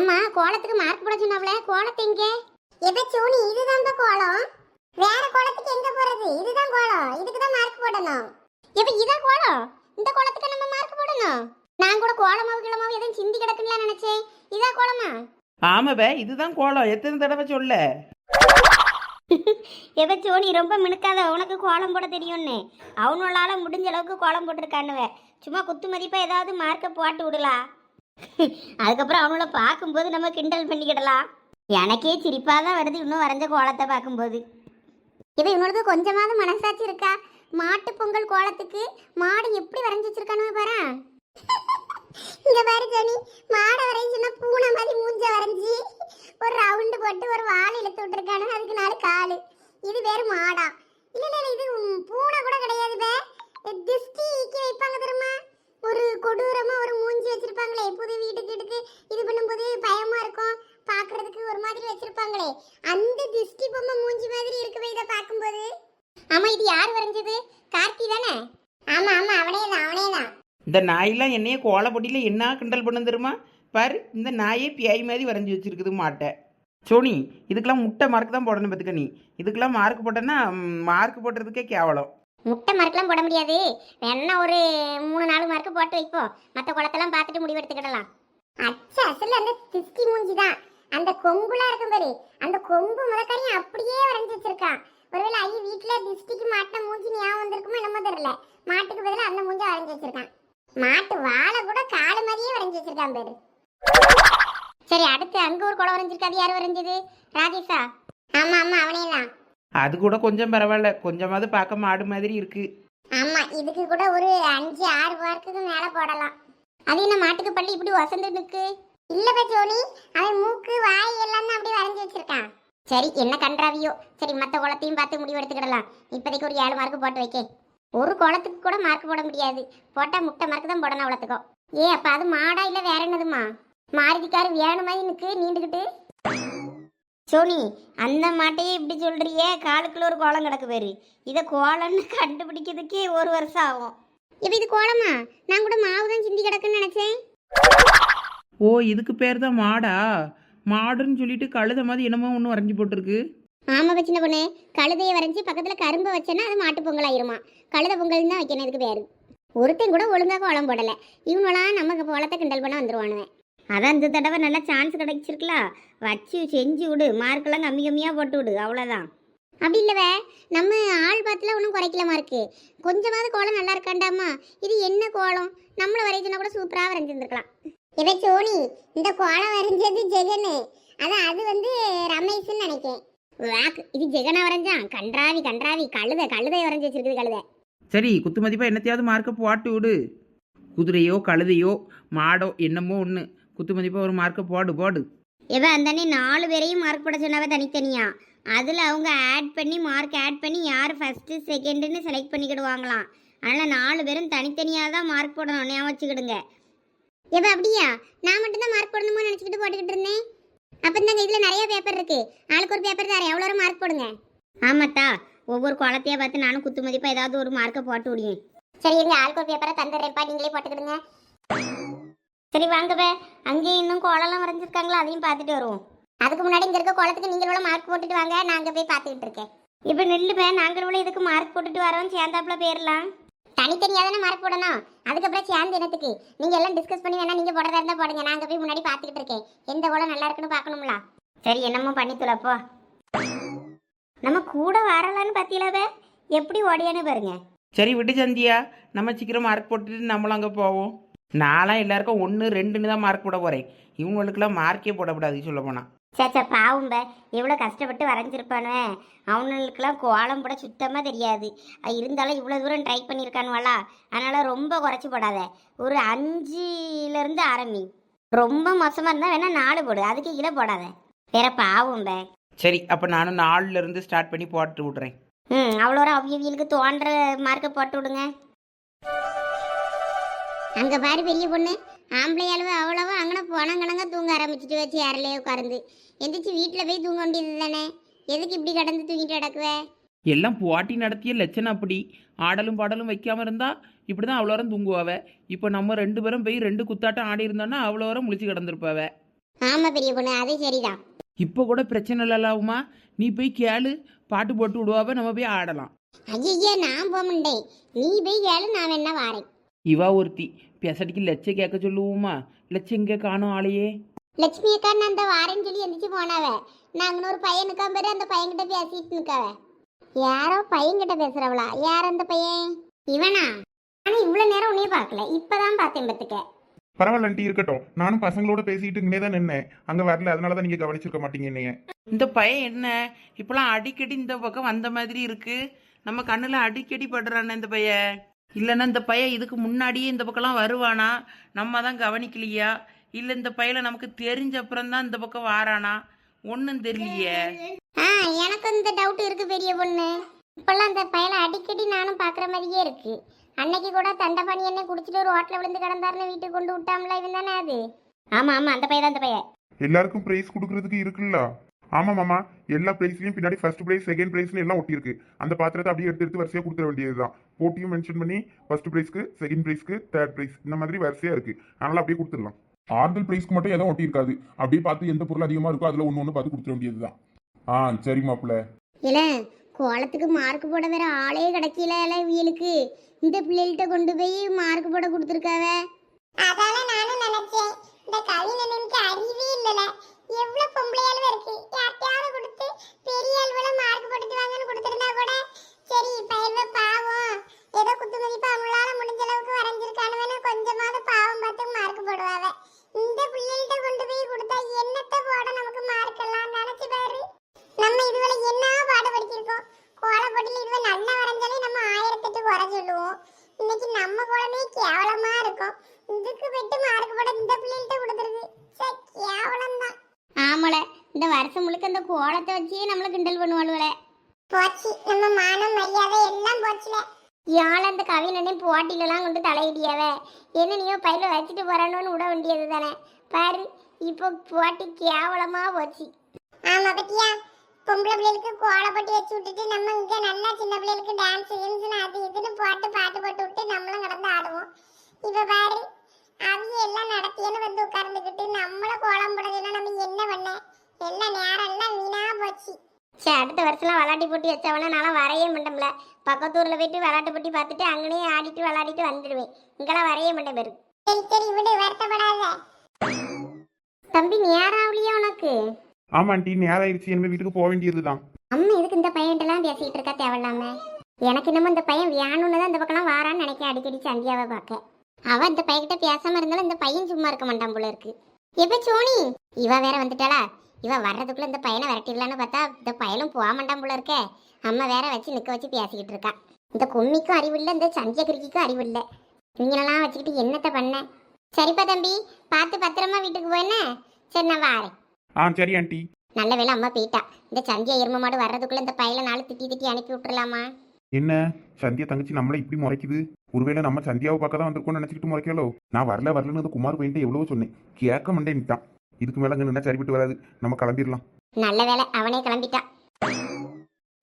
அம்மா கோலத்துக்கு மார்க் போட சொன்னாவல கோலத்தை எங்க? எப்ப சோனி இதுதான் கோலம்? வேற கோலத்துக்கு எங்க போறது? இதுதான் கோலம். இதுக்கு தான் மார்க் போடணும். எப்ப இதான் கோலம்? இந்த கோலத்துக்கு நம்ம மார்க் போடணும். நான் கூட கோலமாவு கிளமாவு எதுவும் சிந்தி கிடக்குன்னு நினைச்சேன். இதா கோலமா? ஆமாவே இதுதான் கோலம். எத்தனை தடவை சொல்ல? எப்ப சோனி ரொம்ப மினுக்காத உனக்கு கோலம் போட தெரியும்னு. அவனோளால முடிஞ்ச அளவுக்கு கோலம் போட்டிருக்கானுவ. சும்மா குத்து மதிப்பா ஏதாவது மார்க்கை போட்டு விடலாம் அதுக்கப்புறம் அவங்கள பார்க்கும்போது நம்ம கிண்டல் பண்ணிக்கிடலாம். எனக்கே சிரிப்பாக தான் வருது இன்னும் வரைஞ்ச கோலத்தை பார்க்கும்போது. இது இவனோடது கொஞ்சமாவது மனசாட்சி இருக்கா? மாட்டு பொங்கல் கோலத்துக்கு மாடு எப்படி வரைஞ்சி வச்சிருக்கானு பாரு? இங்க பாரு ஜனி மாடை வரைஞ்சுன்னா பூனை மாதிரி மூஞ்ச வரைஞ்சி ஒரு ரவுண்டு போட்டு ஒரு வாழை இழுத்து விட்டுருக்கானு அதுக்கு நாலு காலு. இது வேறு மாடா இல்ல இல்ல இல்ல, இது உம், பூனை கூட கிடையாது பே திஷ்டி ஈக்கி வைப்பாங்க தெரியுமா ஒரு கொடூரமா ஒரு மூஞ்சி வச்சிருப்பாங்களே புது வீட்டுக்கு எடுத்து இது பண்ணும்போது பயமா இருக்கும் பார்க்கிறதுக்கு ஒரு மாதிரி வச்சிருப்பாங்களே அந்த திஷ்டி பொம்மை மூஞ்சி மாதிரி இருக்குவே இதை பார்க்கும்போது ஆமா இது யார் வரைஞ்சது கார்த்தி தானே ஆமா ஆமா அவனே தான் அவனே தான் இந்த நாயெல்லாம் என்னைய கோல போட்டியில் என்ன கிண்டல் பண்ண தெரியுமா? பாரு இந்த நாயே பியாய் மாதிரி வரைஞ்சி வச்சிருக்குது மாட்டை. சோனி இதுக்கெல்லாம் முட்டை மார்க் தான் போடணும் பார்த்துக்க நீ. இதுக்கெல்லாம் மார்க் போட்டேன்னா மார்க் போடுறதுக்கே கேவலம். முட்டை மார்க்லாம் போட முடியாது. வேணா ஒரு மூணு நாலு மார்க் போட்டு வைப்போம். மற்ற குளத்தெல்லாம் பார்த்துட்டு முடிவு எடுத்துக்கிடலாம். அச்சா அசல் அந்த திஸ்கி மூஞ்சி தான். அந்த கொம்புலாம் இருக்கும் பாரு. அந்த கொம்பு முதக்கரையும் அப்படியே வரைஞ்சி வச்சிருக்கான் ஒருவேளை ஐய வீட்டுல திஸ்டிக்கு மாட்டின மூஞ்சி ஞாபகம் வந்திருக்குமோ என்னமோ தெரியல. மாட்டுக்கு பதிலா அந்த மூஞ்ச வரைஞ்சி வச்சிருக்கான். மாட்டு வாழை கூட காலு மாதிரியே வரைஞ்சி வச்சிருக்கான் பேரு. சரி அடுத்து அங்க ஒரு குளம் வரைஞ்சிருக்காது யார் வரைஞ்சது ராஜேஷா? ஆமா ஆமா அவனே தான் அது கூட கொஞ்சம் பரவாயில்ல. கொஞ்சமாவது பார்க்க மாடு மாதிரி இருக்கு. ஆமா இதுக்கு கூட ஒரு அஞ்சு ஆறு மார்க்குக்கு மேல போடலாம். அது என்ன மாட்டுக்கு பள்ளி இப்படி வசந்து நிக்கு? இல்ல பச்சோனி அவன் மூக்கு வாய் எல்லாம் அப்படி வரைஞ்சி வச்சிருக்கான். சரி என்ன கன்றாவியோ? சரி மத்த குளத்தையும் பார்த்து முடிவு எடுத்துக்கிடலாம் இப்போதைக்கு ஒரு ஏழு மார்க் போட்டு வைக்க ஒரு குளத்துக்கு கூட மார்க் போட முடியாது. போட்டா முட்டை மார்க் தான் போடணும் அவ்வளோத்துக்கும் ஏ அப்ப அது மாடா இல்ல வேற என்னதுமா? மாருதிக்காரு வேணுமா எனக்கு நீண்டுக்கிட்டு சோனி அந்த மாட்டையே இப்படி சொல்றியே காலுக்குள்ள ஒரு கோலம் கிடக்கு பேரு. இதை கோலம்னு கண்டுபிடிக்கிறதுக்கே ஒரு வருஷம் ஆகும். இப்போ இது கோலமா? நான் கூட மாவு தான் சிந்தி கிடக்குன்னு நினைச்சேன். ஓ இதுக்கு பேர் தான் மாடா. மாடுன்னு சொல்லிட்டு கழுத மாதிரி என்னமோ ஒன்று வரைஞ்சி போட்டிருக்கு. ஆமா சின்ன பொண்ணு. கழுதையை வரைஞ்சி பக்கத்துல கரும்பை வச்சேன்னா அது மாட்டு பொங்கல் ஆயிருமா கழுத பொங்கல் தான் வைக்கணும் இதுக்கு பேரு. ஒருத்தன் கூட ஒழுங்கா கோலம் போடல. இவங்களாம் நமக்கு கோலத்தை கிண்டல் பண்ண வந்துருவானுவேன். அதான் இந்த தடவை நல்ல சான்ஸ் கிடைச்சிருக்கலாம் வச்சு செஞ்சு விடு. மார்க்கெல்லாம் கம்மி கம்மியாக போட்டு விடு. அவ்வளோதான் அப்படி இல்லவே நம்ம ஆள் பார்த்துல ஒன்றும் குறைக்கல மார்க்கு கொஞ்சமாவது கோலம் நல்லா இருக்காண்டாமா? இது என்ன கோலம்? நம்மள வரைஞ்சுனா கூட சூப்பராக வரைஞ்சிருந்துருக்கலாம். இவ சோனி இந்த கோலம் வரைஞ்சது ஜெகனு. அதான் அது வந்து ரமேஷ்னு நினைக்கேன். வாக்கு இது ஜெகனா வரைஞ்சான் கன்றாவி கன்றாவி. கழுத கழுதை வரைஞ்சி வச்சிருக்குது கழுதை. சரி குத்து மதிப்பாக என்னத்தையாவது மார்க்கை போட்டு விடு. குதிரையோ கழுதையோ மாடோ என்னமோ ஒன்று குத்து மதிப்பாக ஒரு மார்க்கை போடு போடு. இவ அந்தனே நாலு பேரையும் மார்க் போட சொன்னாவ தனித்தனியா? அதில் அவங்க ஆட் பண்ணி மார்க் ஆட் பண்ணி யார் ஃபஸ்ட்டு செகண்டுன்னு செலக்ட் பண்ணிக்கிடுவாங்களாம். அதனால் நாலு பேரும் தனித்தனியாக தான் மார்க் போடணும். ஞாபகம் வச்சுக்கிடுங்க. இவ அப்படியா? நான் மட்டும்தான் மார்க் போடணுமோ நினச்சிக்கிட்டு போட்டுக்கிட்டு இருந்தேன். இந்த இதில் நிறைய பேப்பர் இருக்கு. ஆளுக்கு ஒரு பேப்பர் தரேன். எவ்வளோ மார்க் போடுங்க? ஆமாத்தா ஒவ்வொரு குளத்தையா பார்த்து நானும் குத்து மதிப்பாக ஏதாவது ஒரு மார்க்கை போட்டு விடுவேன் சரி இருங்க ஆளுக்கு ஒரு பேப்பரை தந்துடுறேன்ப்பா. நீங்களே போட்டுக்கிடுங்க. சரி வாங்கவே அங்கேயும் இன்னும் கோலம்லாம் வரைஞ்சிருக்காங்களா? அதையும் பார்த்துட்டு வருவோம். அதுக்கு முன்னாடி இங்க இருக்க கோலத்துக்கு நீங்க எவ்வளவு மார்க் போட்டுட்டு வாங்க. நான் அங்க போய் பார்த்துக்கிட்டு இருக்கேன். இப்போ நெல்லுப்பே நாங்கள் எவ்வளோ இதுக்கு மார்க் போட்டுட்டு வரோம் சேர்ந்தாப்புல போயிடலாம் தனித்தனியாக தானே மார்க் போடணும். அதுக்கப்புறம் சேர்ந்து இனத்துக்கு நீங்க எல்லாம் டிஸ்கஸ் பண்ணி வேணா நீங்க போடுறதா இருந்தா போடுங்க. நான் அங்கே போய் முன்னாடி பார்த்துக்கிட்டு இருக்கேன். எந்த ஓலம் நல்லா இருக்குன்னு பார்க்கணும்ல? சரி என்னமோ பண்ணி துளப்போ நம்ம கூட வரலான்னு பார்த்தீங்களாவே எப்படி ஓடியான்னு பாருங்க. சரி விட்டு சந்தியா. நம்ம சீக்கிரம் மார்க் போட்டுட்டு நம்மளும் அங்கே போவோம். நான்லாம் எல்லாருக்கும் ஒன்று ரெண்டுன்னு தான் மார்க் போட போகிறேன் இவங்களுக்கெல்லாம் மார்க்கே போடக்கூடாது சொல்ல போனால் சேச்சா பாவும்ப எவ்வளோ கஷ்டப்பட்டு வரைஞ்சிருப்பானுவே? அவனுங்களுக்கெல்லாம் கோலம் போட சுத்தமாக தெரியாது. இருந்தாலும் இவ்வளோ தூரம் ட்ரை பண்ணியிருக்கானுவாளா? அதனால் ரொம்ப குறைச்சி போடாத. ஒரு அஞ்சுலேருந்து ஆரம்பி ரொம்ப மோசமாக இருந்தால் வேணால் நாலு போடு. அதுக்கு கீழே போடாத. வேற பாவும்ப. சரி அப்போ நானும் நாலுல இருந்து ஸ்டார்ட் பண்ணி போட்டு விட்றேன். ம் அவ்வளோ ஒரு அவ்வியவியலுக்கு தோன்ற மார்க்கை போட்டு விடுங்க. அங்கே பாரு பெரிய பொண்ணு. ஆம்பளை அளவு அவ்வளவா அங்கே போனங்கணங்க தூங்க ஆரம்பிச்சிட்டு வச்சு யாரிலே உட்கார்ந்து. எந்திரிச்சு வீட்டில் போய் தூங்க வேண்டியது தானே? எதுக்கு இப்படி கடந்து தூங்கிட்டு கிடக்குவே? எல்லாம் போட்டி நடத்திய லட்சணம் அப்படி. ஆடலும் பாடலும் வைக்காம இருந்தா இப்படி தான் அவ்வளோ தூங்குவாவ. இப்போ நம்ம ரெண்டு பேரும் போய் ரெண்டு குத்தாட்டம் ஆடி இருந்தோன்னா அவ்வளோ வரம் முழிச்சு கிடந்திருப்பாவ. ஆமா பெரிய பொண்ணு அது சரிதான். இப்போ கூட பிரச்சனை இல்லாவுமா நீ போய் கேளு பாட்டு போட்டு விடுவாப்ப நம்ம போய் ஆடலாம். ஐயா நான் போக மாட்டேன். நீ போய் கேளு நான் வேணா வாரேன். இவா ஒருத்தி. பெசடிக்கு லட்ச கேட்க சொல்லுவோமா? லட்சம் எங்கே காணும் ஆளையே. லட்சுமி அக்கா நான் அந்த வாரேன்னு சொல்லி எந்திரிச்சு போனாவ. நாங்க ஒரு பையனுக்கா பேரு அந்த பையன்கிட்ட பேசிட்டு நிக்காவ. யாரோ பையன்கிட்ட பேசுறவளா? யார் அந்த பையன்? இவனா? ஆனா இவ்வளவு நேரம் உன்னைய பார்க்கல. இப்பதான் பார்த்தேன் பத்துக்க. பரவாயில்ல ஆண்டி இருக்கட்டும். நானும் பசங்களோட பேசிட்டு இங்கே தான் நின்னேன். அங்கே வரல அதனால தான் நீங்கள் கவனிச்சிருக்க மாட்டீங்க என்னைய. இந்த பையன் என்ன? இப்பெல்லாம் அடிக்கடி இந்த பக்கம் வந்த மாதிரி இருக்கு. நம்ம கண்ணில் அடிக்கடி படுறானே இந்த பையன். இல்லைன்னா இந்த பையன் இதுக்கு முன்னாடியே இந்த பக்கம்லாம் வருவானா? நம்ம தான் கவனிக்கலையா? இல்லை இந்த பையனை நமக்கு தெரிஞ்ச அப்புறம் தான் இந்த பக்கம் வாரானா? ஒன்றும் தெரியலையே. ஆ எனக்கு இந்த டவுட் இருக்கு பெரிய பொண்ணு. இப்பெல்லாம் அந்த பயலை அடிக்கடி நானும் பார்க்குற மாதிரியே இருக்கு. அன்னைக்கு கூட தண்டபாணி என்ன குடிச்சிட்டு ஒரு ஹோட்டலில் விழுந்து கிடந்தாருன்னு வீட்டுக்கு கொண்டு விட்டாம்ல இவன் தானே அது? ஆமா ஆமா அந்த பையன் தான் அந்த பையன். எல்லாருக்கும் ப்ரைஸ் கொடுக்கறதுக்கு இருக்குல்ல? ஆமா மாமா எல்லா ப்ரைஸ்லயும் பின்னாடி ஃபர்ஸ்ட் ப்ரைஸ் செகண்ட் ப்ரைஸ்னு எல்லாம் ஒட்டியிருக்கு. அந்த பாத்திரத்தை அப்படியே எடுத்து எடுத்து வரிசையா கொடுத்துட வேண்டியதுதான். போட்டியும் மென்ஷன் பண்ணி ஃபர்ஸ்ட் ப்ரைஸ்க்கு செகண்ட் ப்ரைஸ்க்கு தேர்ட் ப்ரைஸ் இந்த மாதிரி வரிசையா இருக்கு. அதனால அப்படியே கொடுத்துடலாம். ஆறுதல் ப்ரைஸ்க்கு மட்டும் எதுவும் ஒட்டியிருக்காது. அப்படியே பார்த்து எந்த பொருள் அதிகமா இருக்கோ அதுல ஒன்று ஒன்று பார்த்து கொடுத்துட வேண்டியதுதான். ஆ சரி மாப்பிள்ள. இல்ல கோலத்துக்கு மார்க் போட வேற ஆளே கிடைக்கல வீலுக்கு இந்த பிள்ளைகள்கிட்ட கொண்டு போய் மார்க் போட கொடுத்துருக்காவ? அதால நானும் நினைச்சேன். இந்த கவிஞனுக்கு அறிவே இல்லல. எவ்வளவு பொம்பளையாலும் இருக்கு? யார்கிட்டயாவது கொடுத்து பெரிய அளவுல மார்க் போட்டுட்டு வாங்கன்னு கொடுத்துருந்தா கூட சரி பயிர்வ பாவம் ஏதோ குத்து மதிப்பு அவங்களால முடிஞ்ச அளவுக்கு வரைஞ்சிருக்கானுவேன்னு கொஞ்சமாவது பாவம் பார்த்து மார்க் போடுவாவ இந்த பிள்ளைகிட்ட கொண்டு போய் கொடுத்தா என்னத்த போட நமக்கு மார்க் எல்லாம் நினைச்சு பாரு நம்ம இதுவரை என்ன பாடுபடுத்திருக்கோம் கோலப்பட்டியில் இதுவரை நல்லா வரைஞ்சாலே நம்ம ஆயிரத்தெட்டு குறை சொல்லுவோம் இன்னைக்கு நம்ம குழந்தையே கேவலமா இருக்கும் இதுக்கு விட்டு மார்க் போட இந்த பிள்ளைகிட்ட கொடுத்துருக்கு சே கேவலம் தான் ஆமல இந்த வருஷம் முழுக்க இந்த கோலத்தை வச்சே நம்மள கிண்டல் பண்ணுவாளுவல போச்சு நம்ம மானம் மரியாதை எல்லாம் போச்சுல. யாழ் அந்த கவினனே போட்டிலலாம் கொண்டு தலையிடியாவ. என்ன நீயோ பையில வச்சுட்டு போறானோன்னு விட வேண்டியது தானே. பாரு இப்போ போட்டி கேவலமா போச்சு. ஆமா பத்தியா? பொம்பளை பிள்ளைகளுக்கு கோலப்பட்டி வச்சு விட்டுட்டு நம்ம இங்க நல்லா சின்ன பிள்ளைகளுக்கு டான்ஸ் கின்ஸ் அது இதுன்னு போட்டு பாட்டு போட்டு விட்டு நம்மளும் கடந்து ஆடுவோம். இப்ப பாரு அவங்க எல்லாம் நடத்தியன்னு வந்து உட்கார்ந்துக்கிட்டு நம்மள கோலம் போடுறதுன்னா நம்ம என்ன பண்ண? எல்லாம் நேரம் எல்லாம் வீணா போச்சு. சரி அடுத்த வருஷம்லாம் விளாட்டி போட்டி வச்சவனா நான் வரைய மாட்டோம்ல பக்கத்தூர்ல போயிட்டு விளாட்டு போட்டி பார்த்துட்டு அங்கனே ஆடிட்டு விளாடிட்டு வந்துடுவேன். இங்கெல்லாம் வரைய மாட்டேன் பேரு. சரி சரி விடு வருத்தப்படாத. தம்பி நேரம் ஆகலையா உனக்கு? ஆமா ஆண்டி நேரம் ஆயிடுச்சு என்ன வீட்டுக்கு போக வேண்டியதுதான். அம்மா எதுக்கு இந்த பையன்ட்டெல்லாம் பேசிட்டு இருக்கா தேவையில்லாம? எனக்கு என்னமோ இந்த பையன் வியானுன்னு தான் இந்த பக்கம்லாம் வாரான்னு நினைக்க அடிக்கடி சந்தியாவை பார்க்க. அவ இந்த பையன்கிட்ட பேசாம இருந்தாலும் இந்த பையன் சும்மா இருக்க மாட்டான் போல இருக்கு. எப்ப சோனி? இவ வேற வந்துட்டாளா? இவ வர்றதுக்குள்ள இந்த பையனை விரட்டிடலான்னு பார்த்தா இந்த பயலும் போக மாட்டான் போல இருக்கே. அம்மா வேற வச்சு நிக்க வச்சு பேசிக்கிட்டு இருக்கா. இந்த கும்மிக்கும் அறிவு இல்லை இந்த சந்திய கிரிக்கிக்கும் அறிவு இல்லை இவங்களெல்லாம் வச்சுக்கிட்டு என்னத்த பண்ண? சரிப்பா தம்பி பார்த்து பத்திரமா வீட்டுக்கு போயின சரி நான் வாரேன். ஆ சரி ஆண்டி. நல்ல வேளை அம்மா போயிட்டா. இந்த சந்தியா எரும மாடு வர்றதுக்குள்ள இந்த பையில நாலு திட்டி திட்டி அனுப்பி விட்டுறலாமா? என்ன? சந்தியா தங்கச்சி நம்மள இப்படி முறைக்குது? ஒருவேளை நம்ம சந்தியாவை பார்க்க தான் வந்திருக்கோம்னு நினைச்சிட்டு முறைக்கலோ நான் வரல வரலன்னு குமார் பையன்ட்டு எவ்வளவோ சொன்னேன். கேட்க மாட்டேன்ட்டான் இதுக்கு மேல அங்க நின்னா சரிப்பட்டு வராது. நம்ம கிளம்பிடலாம். நல்ல வேளை அவனே கிளம்பிட்டான்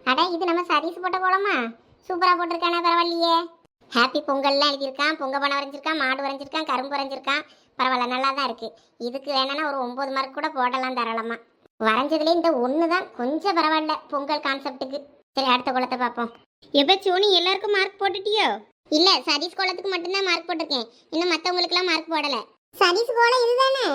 அட இது நம்ம சதீஷ் போட்ட போலமா சூப்பரா போட்டிருக்கானே பரவாயில்லையே. ஹாப்பி பொங்கல்லாம் எழுதியிருக்கான் பொங்க பணம் வரைஞ்சிருக்கான் மாடு வரைஞ்சிருக்கான் கரும்பு வரைஞ்சிருக்கான். பரவாயில்ல நல்லா தான் இருக்கு. இதுக்கு வேணும்னா ஒரு ஒன்பது மார்க் கூட போடலாம் தாராளமா. வரைஞ்சதுல இந்த ஒன்று தான் கொஞ்சம் பரவாயில்ல பொங்கல் கான்செப்ட்டுக்கு சரி அடுத்த குளத்தை பார்ப்போம். எப்போ சோனி எல்லாருக்கும் மார்க் போட்டுட்டியோ? இல்ல சதீஷ் குளத்துக்கு மட்டும்தான் மார்க் போட்டிருக்கேன். இன்னும் மற்றவங்களுக்குலாம் மார்க் போடல. சதீஷ் கோலம் இதுதானே?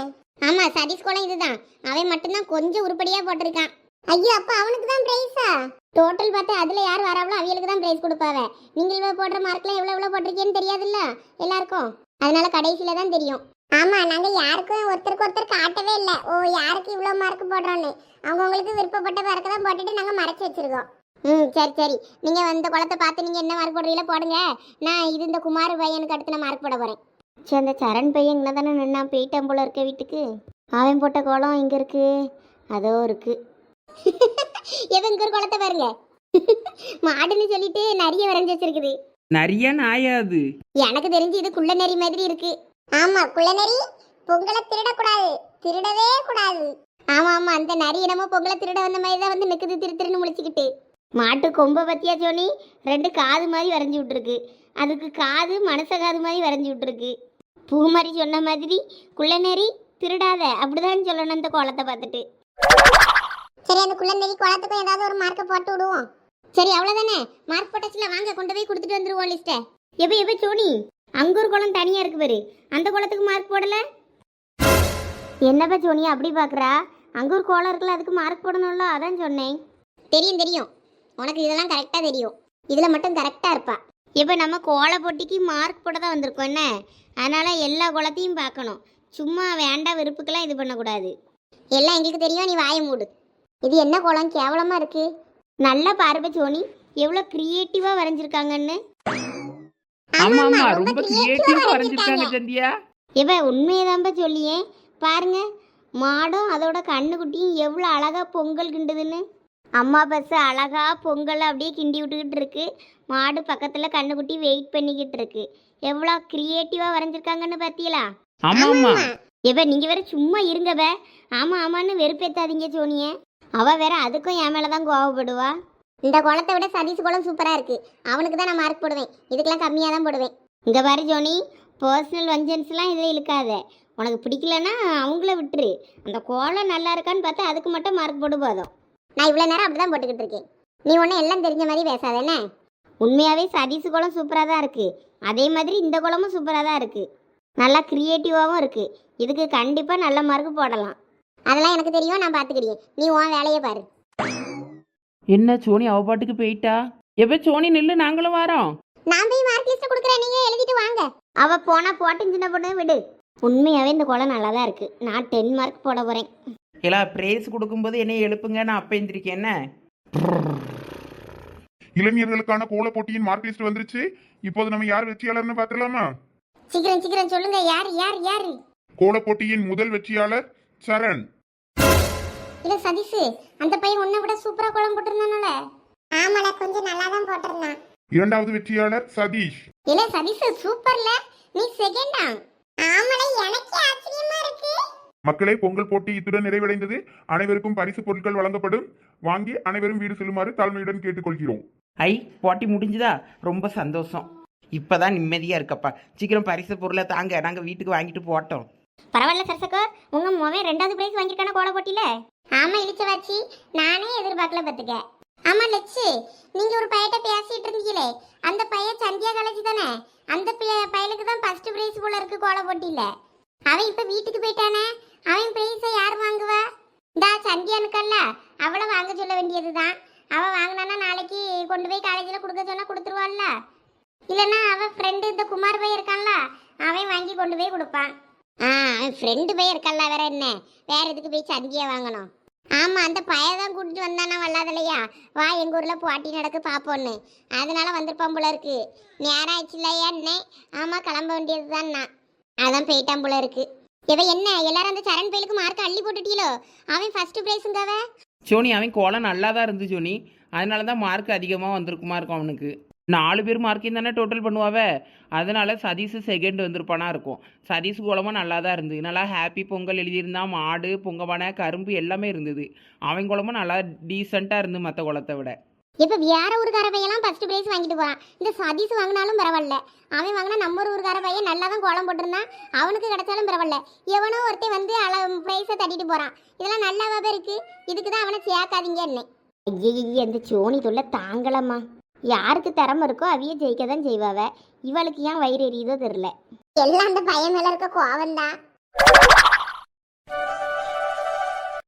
ஆமா சதீஷ் குளம் இதுதான். அவன் மட்டும்தான் கொஞ்சம் உருப்படியா போட்டிருக்கான். ஐயோ அப்ப அவனுக்கு தான் பிரைஸா டோட்டல் பார்த்து அதுல யார் வராவளோ அவங்களுக்கு தான் பிரைஸ் கொடுப்பாவ. நீங்க இவ்வளவு போடுற மார்க்ல எவ்வளவு எவ்வளவு போட்டிருக்கேன்னு தெரியாதுல்ல? எல்லாருக்கும். அதனால கடைசியில தான் தெரியும். ஆமா நாங்க யாருக்கும் ஒருத்தருக்கு ஒருத்தர் காட்டவே இல்ல. ஓ யாருக்கு இவ்வளவு மார்க் போடுறோன்னு. அவங்கவுங்களுக்கு விருப்பப்பட்ட மார்க்கு தான் போட்டுட்டு நாங்க மறைச்சு வச்சிருக்கோம். ம் சரி சரி. நீங்கள் இந்த குளத்தை பார்த்து நீங்கள் என்ன மார்க் போடுறீங்களோ போடுங்க. நான் இது இந்த குமார் பையனுக்கு அடுத்து நான் மார்க் போட போறேன். சரி அந்த சரண் பையன் இங்கே தானே நின்னா போயிட்டான் போல இருக்க வீட்டுக்கு. அவன் போட்ட குளம் இங்க இருக்கு. அதோ இருக்கு. எவன் இங்க ஒரு குளத்தை பாருங்க. மாடுன்னு சொல்லிட்டு நிறைய வரைஞ்சி வச்சிருக்குது. நிறைய நாயாது எனக்கு தெரிஞ்சு இது குள்ள நெறி மாதிரி இருக்கு. ஆமா குள்ளநெறி பொங்கலை திருடக்கூடாது. திருடவே கூடாது. ஆமா ஆமா அந்த நரி என்னமோ பொங்கலை திருட வந்த மாதிரி தான் வந்து நிக்குது திரு திருன்னு முழிச்சுக்கிட்டு. மாட்டு கொம்பை பத்தியா சோனி? ரெண்டு காது மாதிரி வரைஞ்சி விட்டுருக்கு. அதுக்கு காது மனச காது மாதிரி வரைஞ்சி விட்டுருக்கு. பூ மாதிரி சொன்ன மாதிரி குள்ளநெறி திருடாத. அப்படிதான் சொல்லணும் இந்த கோலத்தை பார்த்துட்டு. சரி அந்த குழந்தைக்கு குளத்துக்கும் ஏதாவது ஒரு மார்க்கை போட்டு விடுவோம். சரி அவ்வளோதானே மார்க் போட்டாச்சுல வாங்க கொண்டு போய் கொடுத்துட்டு வந்துருவோம் லிஸ்ட்டை எப்போ எப்போ சோனி? அங்க ஒரு குளம் தனியாக இருக்கு பாரு. அந்த குளத்துக்கு மார்க் போடல? என்னப்பா சோனி அப்படி பார்க்குறா அங்கே ஒரு கோலம் இருக்குல்ல அதுக்கு மார்க் போடணும்ல அதான் சொன்னேன். தெரியும் தெரியும். உனக்கு இதெல்லாம் கரெக்டாக தெரியும். இதில் மட்டும் கரெக்டாக இருப்பா. இப்போ நம்ம கோல போட்டிக்கு மார்க் போட தான் வந்திருக்கோம் என்ன? அதனால் எல்லா குளத்தையும் பார்க்கணும். சும்மா வேண்டாம் வெறுப்புக்கெல்லாம் இது பண்ணக்கூடாது. எல்லாம் எங்களுக்கு தெரியும் நீ வாயை மூடு. இது என்ன குளம் கேவலமாக இருக்கு. நல்லா பாருப்ப சோனி. எவ்வளோ க்ரியேட்டிவாக வரைஞ்சிருக்காங்கன்னு. ஆமா ஆமா ரொம்ப கிரியேட்டிவா வரைஞ்சிருக்காங்க. வரைஞ்சிருக்காங்க. சந்தியா. இவ உண்மையதான்ப்பா சொல்லியே. பாருங்க மாடும் அதோட கண்ணுக்குட்டியும் எவ்வளோ அழகா பொங்கல் கிண்டுதுன்னு. அம்மா பஸ் அழகா பொங்கல் அப்படியே கிண்டி விட்டுக்கிட்டு இருக்கு. மாடு பக்கத்தில் கண்ணுக்குட்டி வெயிட் பண்ணிக்கிட்டு இருக்கு. எவ்வளோ க்ரியேட்டிவாக வரைஞ்சிருக்காங்கன்னு பார்த்தீங்களா ஆமா ஆமா. இவ நீங்கள் வேற சும்மா இருங்கவ ஆமாம் ஆமான்னு வெறுப்பேத்தாதீங்க சோனிய. அவ வேற அதுக்கும் என் மேலே தான் கோவப்படுவா. இந்த குளத்தை விட சதீஷ் குளம் சூப்பராக இருக்கு. அவனுக்கு தான் நான் மார்க் போடுவேன். இதுக்கெல்லாம் கம்மியாக தான் போடுவேன். இங்கே பாரு ஜோனி பர்சனல் வஞ்சன்ஸ்லாம் இதில் இழுக்காத. உனக்கு பிடிக்கலன்னா அவங்கள விட்டுரு. அந்த கோலம் நல்லா இருக்கான்னு பார்த்தா அதுக்கு மட்டும் மார்க் போடு போதும். நான் இவ்வளோ நேரம் அப்படி தான் போட்டுக்கிட்டு இருக்கேன். நீ ஒன்றும் எல்லாம் தெரிஞ்ச மாதிரி பேசாதேனே உண்மையாகவே சதீஷ் குளம் சூப்பராக தான் இருக்குது அதே மாதிரி இந்த குளமும் சூப்பராக தான் இருக்குது நல்லா க்ரியேட்டிவாகவும் இருக்குது இதுக்கு கண்டிப்பாக நல்ல மார்க் போடலாம். அதெல்லாம் எனக்கு தெரியும் நான் பார்த்துக்கிட்டேன் நீ உன் வேலையை பாரு. என்ன சோனி அவ பாட்டுக்கு போயிட்டா? எப்ப சோனி நில்லு நாங்களும் வரோம். நான் போய் மார்க் லிஸ்ட் கொடுக்குறேன் நீங்க எழுதிட்டு வாங்க. அவ போனா போட்டு சின்ன பொண்ணு விடு. உண்மையாவே இந்த குளம் நல்லா தான் இருக்கு. நான் டென் மார்க் போட போறேன். எல்லா பிரேஸ் கொடுக்கும்போது என்னை எழுப்புங்க நான் அப்ப எந்திரிக்கேன் என்ன? இளைஞர்களுக்கான கோல போட்டியின் மார்க் லிஸ்ட் வந்துருச்சு. இப்போது நம்ம யார் வெற்றியாளர்னு பார்த்துடலாமா? சீக்கிரம் சீக்கிரம் சொல்லுங்க யார் யார் யார்? கோல போட்டியின் முதல் வெற்றியாளர் சரண். இல்ல சதீஷ் அந்த பையன் உன்னை விட சூப்பரா குளம் போட்டிருந்தானோல? ஆமாடா கொஞ்சம் நல்லா தான் போட்டிருந்தான். இரண்டாவது வெற்றியாளர் சதீஷ். இல்ல சதீஷ் சூப்பர்ல நீ செகண்டா ஆமாடா எனக்கே ஆச்சரியமா இருக்கு. மக்களே பொங்கல் போட்டி இத்துடன் நிறைவடைந்தது. அனைவருக்கும் பரிசு பொருட்கள் வழங்கப்படும். வாங்கி அனைவரும் வீடு செல்லுமாறு தாழ்மையுடன் கேட்டுக்கொள்கிறோம். ஐ போட்டி முடிஞ்சுதா? ரொம்ப சந்தோஷம். இப்பதான் நிம்மதியா இருக்கப்பா. சீக்கிரம் பரிசு பொருளை தாங்க. நாங்க வீட்டுக்கு வாங்கிட்டு போட்டோம் பரவாயில்ல சரசக்கோ. உங்க மோவன் ரெண்டாவது பிரைஸ் வாங்கியிருக்கான கோல போட்டியில? ஆமா இழிச்ச வாச்சி நானே எதிர்பார்க்கல பத்துக்க ஆமா லட்சு. நீங்க ஒரு பையட்ட பேசிட்டு இருந்தீங்களே. அந்த பையன் சந்தியா காலேஜ் தானே? அந்த பைய- பையனுக்கு தான் ஃபர்ஸ்ட் பிரைஸ் போல இருக்கு கோல போட்டியில. அவன் இப்ப வீட்டுக்கு போயிட்டானே? அவன் பிரைஸை யார் வாங்குவா? இந்தா சந்தியா இருக்கல்ல அவளை வாங்க சொல்ல வேண்டியதுதான். அவ வாங்கினானா நாளைக்கு கொண்டு போய் காலேஜில் கொடுக்க சொன்னா கொடுத்துருவாள்ல. இல்லைன்னா அவள் ஃப்ரெண்டு இந்த குமார் பையன் இருக்கான்ல அவன் வாங்கி கொண்டு போய் கொடுப்பான். ஆ அவன் ஃப்ரெண்டு போய் இருக்கல்ல வேற என்ன? வேற எதுக்கு போய் சந்தியா வாங்கணும்? ஆமாம் அந்த பையன் தான் கூட்டிட்டு வந்தானா வல்லாதலையா? வா எங்கள் ஊரில் போட்டி நடக்கு பார்ப்போன்னு அதனால வந்திருப்பான் போல இருக்கு. நேரம் ஆயிடுச்சுலையா என்ன ஆமாம் கிளம்ப வேண்டியதுதான் நான் அதான் போயிட்டான் போல இருக்குது இவ என்ன எல்லாரும் அந்த சரண் பயிலுக்கு மார்க் அள்ளி போட்டுட்டீங்களோ? அவன் ஃபர்ஸ்ட் பிரைஸுங்கவ சோனி அவன் கோலம் நல்லா தான் இருந்து சோனி. அதனால தான் மார்க் அதிகமாக வந்திருக்குமா இருக்கும் அவனுக்கு. நாலு பேர் மார்க்கையும் தானே டோட்டல் பண்ணுவாவ? அதனால சதீஷ் செகண்ட் வந்திருப்பானா இருக்கும். சதீஷ் கோலமாக நல்லா தான் இருந்தது. நல்லா ஹாப்பி பொங்கல் எழுதியிருந்தான். மாடு பொங்கப்பானை கரும்பு எல்லாமே இருந்தது. அவன் கோலமும் நல்லா டீசெண்டாக இருந்து மற்ற குளத்தை விட. இப்போ வேற ஊருக்கார பையெல்லாம் ஃபர்ஸ்ட் பிரைஸ் வாங்கிட்டு போறான். இந்த சதீஷ் வாங்கினாலும் பரவாயில்ல. அவன் வாங்கினா நம்ம ஒரு ஊருக்கார பையன் நல்லா தான் கோலம் போட்டிருந்தான் அவனுக்கு கிடைச்சாலும் பரவாயில்ல. எவனோ ஒருத்தன் வந்து அள ப்ரைஸை தட்டிட்டு போறான். இதெல்லாம் நல்லாவே இருக்கு. இதுக்கு தான் அவனை சேர்க்காதீங்க என்ன. ஐயே அந்த சோனி தொல்லை தாங்கலம்மா. யாருக்கு திறமை இருக்கோ அவையே ஜெயிக்க தான் செய்வாவ. இவளுக்கு ஏன் வயிறு எரியுதோ தெரில எல்லாம் அந்த பையன் மேல இருக்க கோவம் தான்